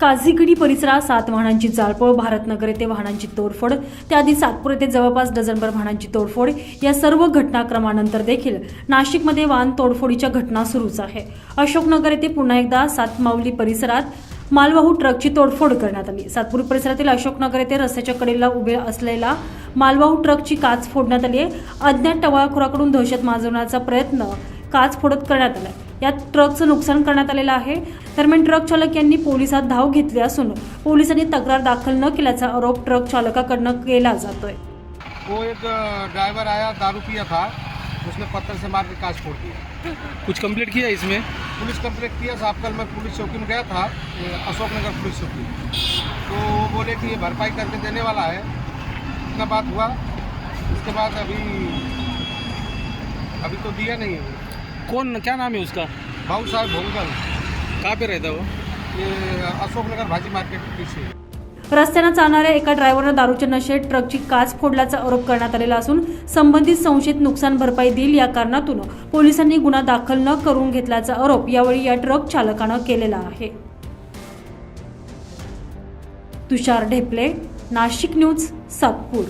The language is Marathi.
काझीगडी परिसरात सात वाहनांची जाळपोळ भारतनगर येथे वाहनांची तोडफोड त्याआधी सातपूर येथे जवळपास डझनभर वाहनांची तोडफोड या सर्व घटनाक्रमानंतर देखील नाशिकमध्ये वाहन तोडफोडीच्या घटना सुरूच आहे. अशोकनगर येथे पुन्हा एकदा सातमावली परिसरात मालवाहू ट्रकची तोडफोड करण्यात आली. सातपूर परिसरातील अशोकनगर येथे रस्त्याच्या कडेला उभे असलेला मालवाहू ट्रकची काच फोडण्यात आली आहे. अज्ञात टवाळखोराकडून दहशत माजवण्याचा प्रयत्न काच फोडत करण्यात आला यात ट्रकचं नुकसान करण्यात आलेलं आहे. दरम्यान ट्रक चालक यांनी पोलिसात धाव घेतली असून पोलिसांनी तक्रार दाखल न केल्याचा आरोप ट्रक चालकाकडनं केला जातोय. वो एक ड्राइवर आया दारू पिया था. उसने पत्थर से मार के कांच फोड़ दिया। कुछ कंप्लीट किया इसमें? पुलिस कंप्लेंट किया साहब कल मैं पुलिस चौकी में गया था ये अशोकनगर पुलिस चौकी। तो वो बोले कि ये भरपाई करके देने वाला है। इतना बात हुआ। उसके बाद अभी अभी तो दिया नहीं है। कौन क्या नाम है उसका? भाऊ साहब भोंगल कहाँ पे रहता है वो? ये अशोकनगर भाजी मार्केट के पीछे। रस्त्यानं चालणाऱ्या एका ड्रायव्हरनं दारूच्या नशेत ट्रकची काच फोडल्याचा आरोप करण्यात आलेला असून संबंधित संशयित नुकसान भरपाई देईल या कारणातून पोलिसांनी गुन्हा दाखल न करून घेतल्याचा आरोप यावेळी या ट्रक चालकानं केलेला आहे. तुषार ढेपले नाशिक न्यूज सातपूर.